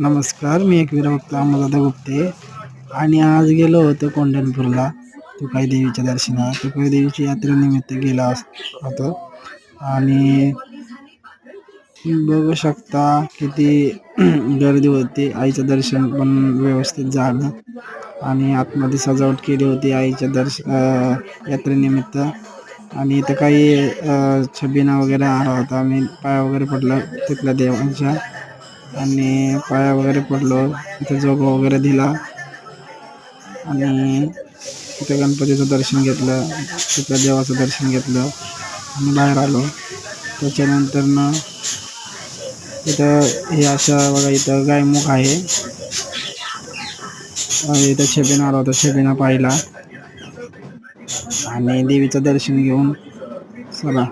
नमस्कार मी एकवीर भक्त अमोलदा गुप्ते. आणि आज गेलो होतो कोंढणपूरला तुकाई देवीच्या दर्शनात. तुकाई देवीच्या यात्रेनिमित्त गेला अस- होतो. आणि बघू शकता किती गर्दी होती. आईचं दर्शन पण व्यवस्थित झालं. आणि आतमध्ये सजावट केली होती आईच्या दर्श यात्रेनिमित्त. आणि इथं काही छबिना वगैरे आला होता. मी पाया वगैरे पडला तिथल्या देवांच्या. आणि पाया वगैरे पडलो इथे जोग वगैरे दिला. आणि तिथे गणपतीचं दर्शन घेतलं तिथल्या देवाचं दर्शन घेतलं. आणि बाहेर आलो. त्याच्यानंतरनं इथं हे अशा बघा इथं गायमुख आहे. इथं छेपिना आला होता छेपिना पाहिला. आणि देवीचं दर्शन घेऊन चला.